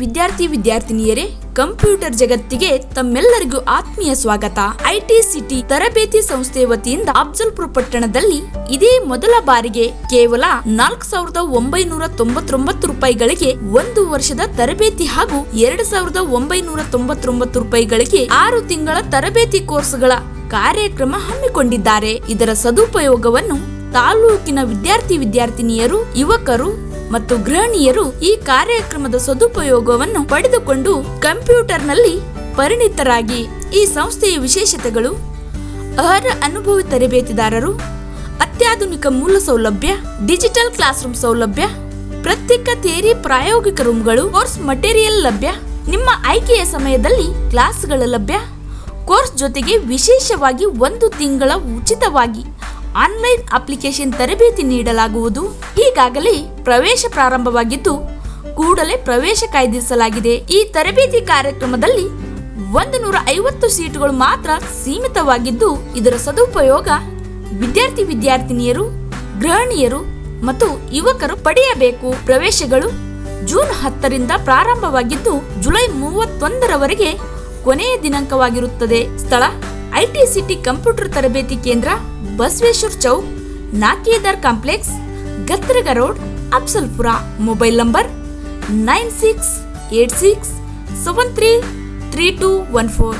ವಿದ್ಯಾರ್ಥಿ ವಿದ್ಯಾರ್ಥಿನಿಯರೇ, ಕಂಪ್ಯೂಟರ್ ಜಗತ್ತಿಗೆ ತಮ್ಮೆಲ್ಲರಿಗೂ ಆತ್ಮೀಯ ಸ್ವಾಗತ. ಐಟಿ ಸಿಟಿ ತರಬೇತಿ ಸಂಸ್ಥೆ ವತಿಯಿಂದ ಅಫ್ಜಲ್ಪುರ ಪಟ್ಟಣದಲ್ಲಿ ಇದೇ ಮೊದಲ ಬಾರಿಗೆ ಕೇವಲ ನಾಲ್ಕು ಸಾವಿರದ ಒಂಬೈನೂರ ತೊಂಬತ್ತೊಂಬತ್ತು ರೂಪಾಯಿಗಳಿಗೆ ಒಂದು ವರ್ಷದ ತರಬೇತಿ ಹಾಗೂ ಎರಡು ಸಾವಿರದ ಒಂಬೈನೂರ ತೊಂಬತ್ತೊಂಬತ್ತು ರೂಪಾಯಿಗಳಿಗೆ ಆರು ತಿಂಗಳ ತರಬೇತಿ ಕೋರ್ಸ್ಗಳ ಕಾರ್ಯಕ್ರಮ ಹಮ್ಮಿಕೊಂಡಿದ್ದಾರೆ. ಇದರ ಸದುಪಯೋಗವನ್ನು ತಾಲೂಕಿನ ವಿದ್ಯಾರ್ಥಿ ವಿದ್ಯಾರ್ಥಿನಿಯರು, ಯುವಕರು ಮತ್ತು ಗೃಹಿಣಿಯರು ಈ ಕಾರ್ಯಕ್ರಮದ ಸದುಪಯೋಗವನ್ನು ಪಡೆದುಕೊಂಡು ಕಂಪ್ಯೂಟರ್ನಲ್ಲಿ ಪರಿಣಿತರಾಗಿ ಈ ಸಂಸ್ಥೆಯ ವಿಶೇಷತೆಗಳು, ಅರ್ಹ ಅನುಭವಿ ತರಬೇತಿದಾರರು, ಅತ್ಯಾಧುನಿಕ ಮೂಲ ಸೌಲಭ್ಯ, ಡಿಜಿಟಲ್ ಕ್ಲಾಸ್ ರೂಮ್ ಸೌಲಭ್ಯ, ಪ್ರತ್ಯೇಕ ಥಿಯರಿ ಪ್ರಾಯೋಗಿಕ ರೂಮ್ಗಳು, ಕೋರ್ಸ್ ಮಟೀರಿಯಲ್ ಲಭ್ಯ, ನಿಮ್ಮ ಆಯ್ಕೆಯ ಸಮಯದಲ್ಲಿ ಕ್ಲಾಸ್ಗಳ ಲಭ್ಯ, ಕೋರ್ಸ್ ಜೊತೆಗೆ ವಿಶೇಷವಾಗಿ ಒಂದು ತಿಂಗಳ ಉಚಿತವಾಗಿ ಆನ್ಲೈನ್ ಅಪ್ಲಿಕೇಶನ್ ತರಬೇತಿ ನೀಡಲಾಗುವುದು. ಈಗಾಗಲೇ ಪ್ರವೇಶ ಪ್ರಾರಂಭವಾಗಿದ್ದು, ಕೂಡಲೇ ಪ್ರವೇಶ ಕಾಯ್ದಿರಿಸಲಾಗಿದೆ. ಈ ತರಬೇತಿ ಕಾರ್ಯಕ್ರಮದಲ್ಲಿ ಒಂದು ನೂರ ಐವತ್ತು ಸೀಟುಗಳು ಮಾತ್ರ ಸೀಮಿತವಾಗಿದ್ದು, ಇದರ ಸದುಪಯೋಗ ವಿದ್ಯಾರ್ಥಿ ವಿದ್ಯಾರ್ಥಿನಿಯರು, ಗೃಹಿಣಿಯರು ಮತ್ತು ಯುವಕರು ಪಡೆಯಬೇಕು. ಪ್ರವೇಶಗಳು ಜೂನ್ ಹತ್ತರಿಂದ ಪ್ರಾರಂಭವಾಗಿದ್ದು, ಜುಲೈ ಮೂವತ್ತೊಂದರವರೆಗೆ ಕೊನೆಯ ದಿನಾಂಕವಾಗಿರುತ್ತದೆ. ಸ್ಥಳ ಐಟಿ ಸಿಟಿ ಕಂಪ್ಯೂಟರ್ ತರಬೇತಿ ಕೇಂದ್ರ Basaveshwar Chowk, ನಾಕೇದಾರ್ complex, ಗತ್ರಗ road Afzalpur mobile number nine six eight six seven three three two one four.